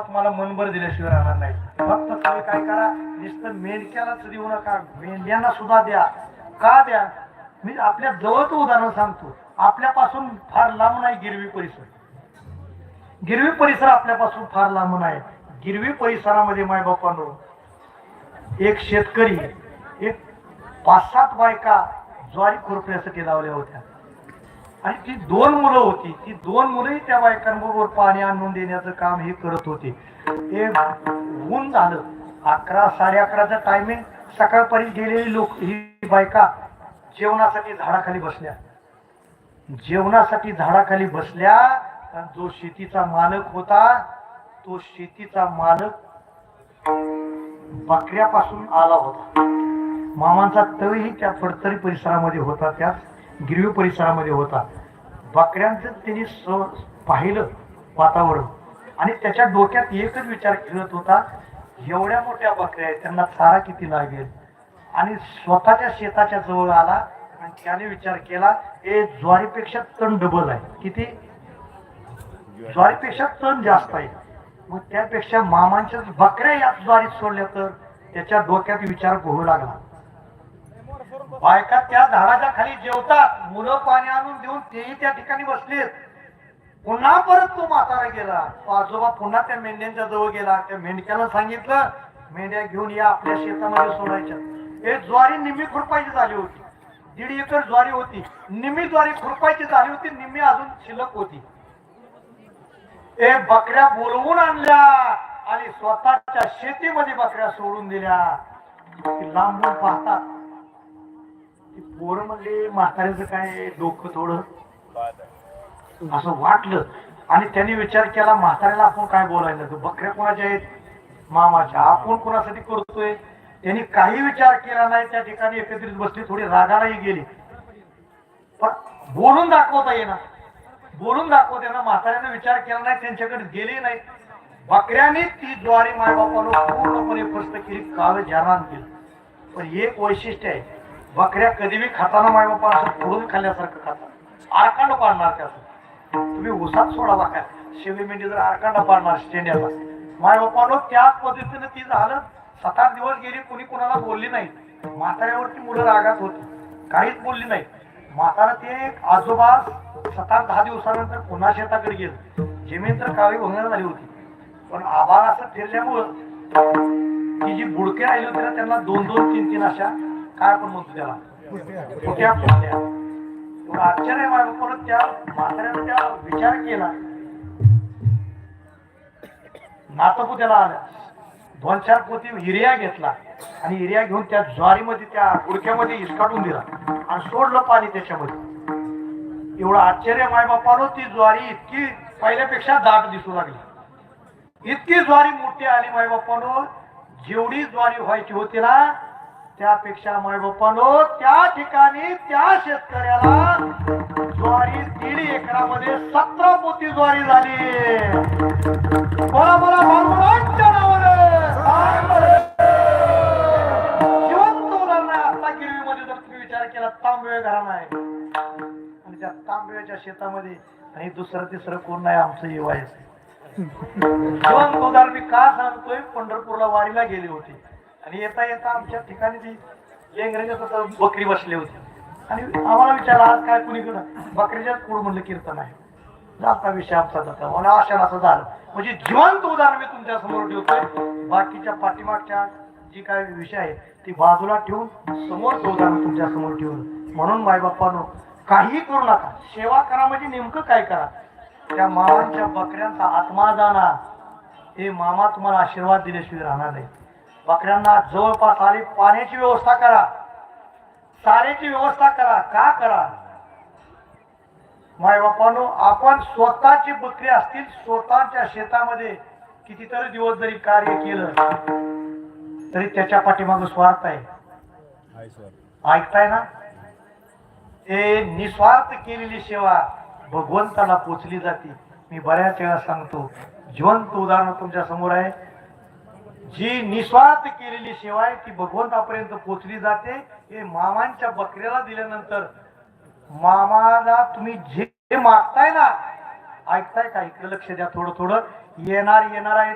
तुम्हाला मनभर दिल्याशिवाय राहणार नाही. फक्त तुम्ही काय करा नुसतं मेंढक्यालाच देऊ नका. मेंढ्यांना सुद्धा द्या. का द्या? मी आपल्या जवळचं उदाहरण सांगतो. आपल्यापासून फार लांब नाही गिरवी परिसर. गिरवी परिसर आपल्यापासून फार लांब आहे गिरवी परिसरामध्ये मायबापांनो एक शेतकरी एक पाच सात बायका ज्वारी खुरपण्यासाठी लावल्या होत्या. आणि ती दोन मुलं होती ती दोन मुलंही त्या बायकांबरोबर पाणी आणून देण्याचं काम हे करत होते. ते ऊन झालं. अकरा साडे अकराचा टायमिंग सकाळपर्यंत गेलेली लोक ही बायका जेवणासाठी झाडाखाली बसल्या. जेवणासाठी झाडाखाली बसल्या जो शेतीचा मालक होता तो शेतीचा मालक बकऱ्यापासून आला होता. मामांचा तळही त्या फडतरी परिसरामध्ये होता त्याच गिरवी परिसरामध्ये होता. बकऱ्यांचं त्यांनी स पाहिलं वातावरण. आणि त्याच्या डोक्यात एकच विचार खेळत होता एवढ्या मोठ्या बकऱ्या आहेत त्यांना चारा किती लागेल? आणि स्वतःच्या शेताच्या जवळ आला आणि त्याने विचार केला हे ज्वारीपेक्षा तण डबल आहे. किती? ज्वारीपेक्षा तण जास्त आहे. मग त्यापेक्षा मामांच्या बकऱ्या या ज्वारीत सोडल्या तर? त्याच्या डोक्यात विचार घोळू लागला. बायका त्या झाडाच्या खाली जेवतात. मुलं पाणी आणून देऊन तेही त्या ठिकाणी बसलेत. पुन्हा परत तो म्हातारा गेला. तो आजोबा पुन्हा त्या मेंढ्यांच्या जवळ गेला. त्या मेंढक्याला सांगितलं मेंढ्या घेऊन या आपल्या शेतामध्ये सोडायच्या. हे ज्वारी निम्मी खुरपायची झाली होती. दीड एकर ज्वारी होती. निम्मी ज्वारी खुरपायची झाली होती. निम्मी अजून शिल्लक होती. ए बकऱ्या बोलवून आणल्या आणि स्वतःच्या शेतीमध्ये बकऱ्या सोडून दिल्या. लांबून पाहतात. पोरं म्हणले म्हाताऱ्याचं काय डोकं थोडं? असं वाटलं. आणि त्यांनी विचार केला म्हाताऱ्याला आपण काय बोलायला बकऱ्या कोणाच्या आहेत? मामाच्या. आपण कोणासाठी करतोय? त्यांनी काही विचार केला नाही. त्या ठिकाणी एकत्रित बसली थोडी रागालाही गेली. पण बोलून दाखवता येणार बोलून दाखवते ना म्हाताऱ्याने विचार केला नाही त्यांच्याकडे गेले नाही. बकऱ्याने ती ज्वारी मायबापाला पूर्णपणे फस्त केली काळ जाणार केलं. पण एक वैशिष्ट्य आहे बकऱ्या कधी बी खाताना मायबापा असं पुढून खाल्ल्यासारखं खातात. आरकांड पाडणार त्याचं तुम्ही उसात सोडा बाका शिवी मेंढी जर आरकांड पाडणार स्टेंड्याला मायबापानो त्याच पद्धतीनं ती झालं सात आठ दिवस गेली कुणी कुणाला बोलली नाही. म्हाताऱ्यावरती मुलं रागात होती. काहीच बोलली नाही. म्हातारा ते एक आजोबा सात आठ दहा दिवसानंतर पुन्हा शेताकडे गेलं. जमीन तर काळी भंगणार झाली होती. पण आभाळ असं फिरल्यामुळं ती जी बुडके राहिली होती ना त्यांना दोन दोन तीन तीन अशा काय आपण म्हणतो त्याला. फुट्या फुटल्या आश्चर्य माझं. परत त्या म्हाताऱ्यानं त्या विचार केला. नातपुत्याला आल्या दोन चार पोती हिर्या घेतला. आणि हिर्या घेऊन त्या ज्वारीमध्ये त्या गुडक्यामध्ये हिसकाटून दिला. आणि सोडलं पाणी त्याच्यामध्ये. एवढं आश्चर्य मायबापानो ती ज्वारी इतकी पहिल्यापेक्षा दाट दिसू लागली. इतकी ज्वारी मोठी आली मायबापानो जेवढी ज्वारी व्हायची होती ना त्यापेक्षा मायबापानो त्या ठिकाणी त्या शेतकऱ्याला ज्वारी दीड एकरामध्ये सतरा पोती ज्वारी झाली. बोला बोला भगवानच्या नावानं. जिवंत उदाहरण आता गिरवीमध्ये जर तुम्ही विचार केला तांबवे घराणं आहे. आणि त्या तांबव्याच्या शेतामध्ये आणि दुसरं तिसरं कोण नाही आमचं येवायचं जिवंत उदाहरण मी का सांगतोय पंढरपूरला वारीला गेले होते. आणि येता येता आमच्या ठिकाणी ती लेंगऱ्याच्या बकरी बसली होती. आणि आम्हाला विचारलं आज काय कुणीकडं बकरीच्याच कुळ म्हणलं कीर्तन आहे. म्हणजे जाता विषय आमचा जाता मला आशा असं झालं. म्हणजे जिवंत उदाहरण मी तुमच्यासमोर ठेवतोय. बाकीच्या पाठीमागच्या जी काय विषय आहे ती बाजूला ठेवून समोर उदाहरण तुमच्यासमोर ठेवून. म्हणून मायबाप्पानो काही करू नका. सेवा करा म्हणजे नेमकं काय करा? त्या मामांच्या बकऱ्यांचा आत्मा जाणार. हे मामा तुम्हाला आशीर्वाद दिल्याशिवाय राहणार नाही बकऱ्यांना जवळपास आली पाण्याची व्यवस्था करा. चाऱ्याची व्यवस्था करा. का करा? माय बापानो आपण स्वतःची बकरी असतील स्वतःच्या शेतामध्ये कितीतरी दिवस जरी कार्य केलं तरी त्याच्या पाठीमागं स्वार्थ आहे. ऐकताय ना? ते निस्वार्थ केलेली सेवा भगवंताला पोचली जाते. मी बऱ्याच वेळा सांगतो जिवंत उदाहरण तुमच्यासमोर आहे. जी निस्वार्थ केलेली सेवा आहे ती भगवंतापर्यंत पोचली जाते. हे मामांच्या बकऱ्याला दिल्यानंतर मामाला तुम्ही जे मागताय ना ऐकताय का? इकडे लक्ष द्या थोडं थोडं येणार येणार आहे